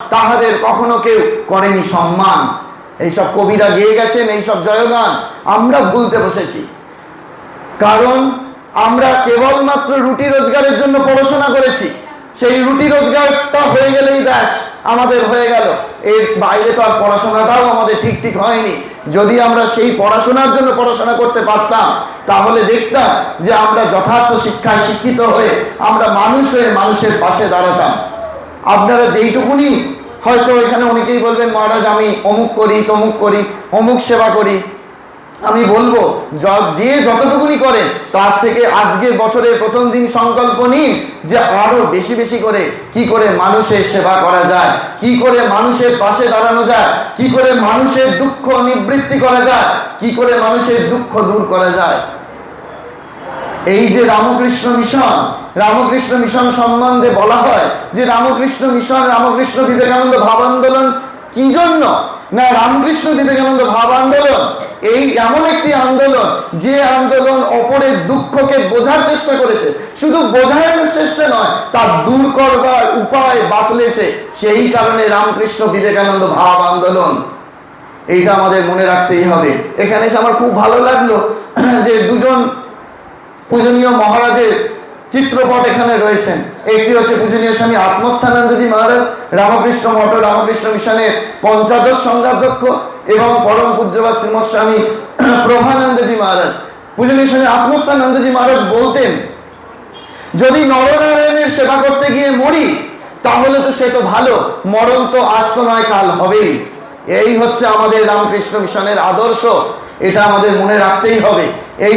তাহাদের কখনো কেউ করেনি সম্মান। এইসব কবিরা গেয়ে গেছেন, এইসব জয়গান আমরা ভুলতে বসেছি। কারণ আমরা কেবলমাত্র রুটি রোজগারের জন্য পড়াশোনা করেছি। সেই রুটি রোজগারটা হয়ে গেলেই ব্যাস, আমাদের হয়ে গেল। এর বাইরে তো আর পড়াশোনাটাও আমাদের ঠিক ঠিক হয়নি। যদি আমরা সেই পড়াশোনার জন্য পড়াশোনা করতে পারতাম, তাহলে দেখতাম যে আমরা যথার্থ শিক্ষায় শিক্ষিত হয়ে আমরা মানুষ হয়ে মানুষের পাশে দাঁড়াতাম। আপনারা যেইটুকুনি হয়তো এখানে অনেকেই বলবেন, মহারাজ, আমি অমুক করি, তমুক করি, অমুক সেবা করি। আমি বলব, য- যতটুকুনি করে, তার থেকে আজকের বছরের প্রথম দিন সংকল্প নিন যে আরও বেশি বেশি করে কি করে মানুষের সেবা করা যায়, কি করে মানুষের পাশে দাঁড়ানো যায়, কি করে মানুষের দুঃখ নিবৃত্তি করা যায়, কি করে মানুষের দুঃখ দূর করা যায়। এই যে রামকৃষ্ণ মিশন রামকৃষ্ণ মিশন সম্বন্ধে বলা হয় যে রামকৃষ্ণ মিশন, রামকৃষ্ণ বিবেকানন্দ ভাব আন্দোলন কি জন্য? না, রামকৃষ্ণ বিবেকানন্দ ভাব আন্দোলন, এই এমন একটি আন্দোলন যে আন্দোলন অপরের দুঃখকে বোঝার চেষ্টা করেছে। শুধু বোঝার চেষ্টা নয়, তা দূর করবার উপায় বাতলেছে। সেই কারণে রামকৃষ্ণ বিবেকানন্দ ভাব আন্দোলন। এইটা আমাদের মনে রাখতেই হবে। এখানে এসে আমার খুব ভালো লাগল যে দুজন পূজনীয় মহারাজের চিত্রপট এখানে রয়েছেন। একটি হচ্ছে পূজনীয় স্বামী আত্মস্থানন্দজি মহারাজ, রামকৃষ্ণ মঠ, রামকৃষ্ণ মিশনের পঞ্চাদশ সংঘাধ্যক্ষ এবং পরম পূজ্যবাদ শ্রীমস্বামী প্রভানন্দজি মহারাজ। পূজনীয় স্বামী আত্মস্থানন্দজি মহারাজ বলতেন, যদি নরনারায়ণের সেবা করতে গিয়ে মরি, তাহলে তো সে তো ভালো, মরণ তো আস্ত নয়, কাল হবেই। এই হচ্ছে আমাদের রামকৃষ্ণ মিশনের আদর্শ, এটা আমাদের মনে রাখতেই হবে। এই